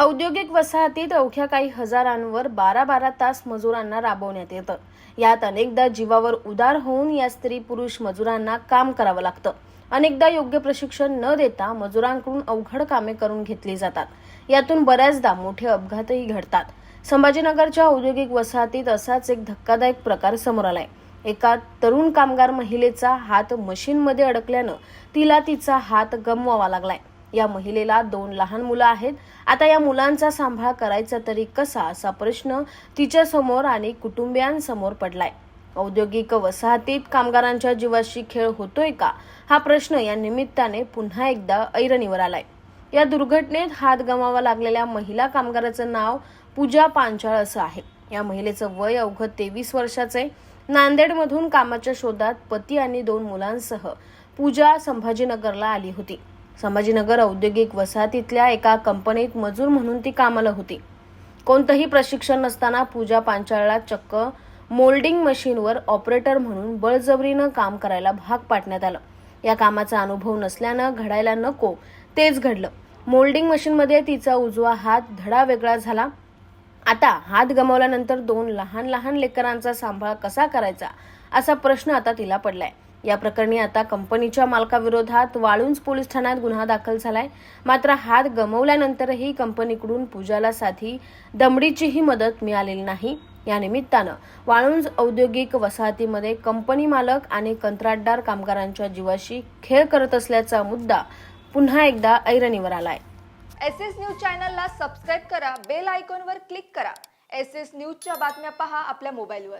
औद्योगिक वसाहतीत अवघ्या काही हजारांवर बारा बारा तास मजुरांना राबवण्यात येतं. यात अनेकदा जीवावर उदार होऊन या स्त्री पुरुष मजुरांना काम करावं लागतं. अनेकदा योग्य प्रशिक्षण न देता मजुरांकडून अवघड कामे करून घेतली जातात. यातून बऱ्याचदा मोठे अपघातही घडतात. संभाजीनगरच्या औद्योगिक वसाहतीत असाच एक धक्कादायक प्रकार समोर आलाय. एका तरुण कामगार महिलेचा हात मशीनमध्ये अडकल्यानं तिला तिचा हात गमवावा लागलाय. या महिलेला दोन लहान मुलं आहेत. आता या मुलांचा सांभाळ करायचा तरी कसा असा प्रश्न तिच्या समोर आणि कुटुंबियांसमोर पडलाय. औद्योगिक वसाहतीत कामगारांच्या जीवाशी खेळ होतोय का? हा प्रश्न या निमित्ताने पुन्हा एकदा ऐरणीवर आलाय. या दुर्घटनेत हात गमावा लागलेल्या महिला कामगाराचं नाव पूजा पांचाळ असं आहे. या महिलेचं वय अवघं तेवीस वर्षाचे नांदेडमधून कामाच्या शोधात पती आणि दोन मुलांसह पूजा संभाजीनगरला आली होती. संभाजीनगर औद्योगिक वसाहतीतल्या एका कंपनीत मजूर म्हणून ती कामाला होती. कोणतंही प्रशिक्षण नसताना पूजा पांचाळला चक्क मोल्डिंग मशीनवर ऑपरेटर म्हणून बळजबरीनं काम करायला भाग पाडण्यात आलं. या कामाचा अनुभव नसल्यानं घडायला नको तेच घडलं. मोल्डिंग मशीनमध्ये तिचा उजवा हात धडा वेगळा झाला. आता हात गमावल्यानंतर दोन लहान लहान लेकरांचा सांभाळ कसा करायचा असा प्रश्न आता तिला पडलाय. या प्रकरणी आता कंपनीच्या मालकाविरोधात वाळुंज पोलीस ठाण्यात गुन्हा दाखल झालाय. मात्र हात गमवल्यानंतरही कंपनीकडून पूजाला साधी दमडीचीही मदत मिळालेली नाही. या निमित्तानं वाळुंज औद्योगिक वसाहतीमध्ये कंपनी मालक आणि कंत्राटदार कामगारांच्या जीवाशी खेळ करत असल्याचा मुद्दा पुन्हा एकदा ऐरणीवर आलाय. एस एस न्यूज चॅनलला सबस्क्राईब करा बेल आयकॉनवर क्लिक करा. एस एस न्यूजच्या बातम्या पहा आपल्या मोबाईलवर.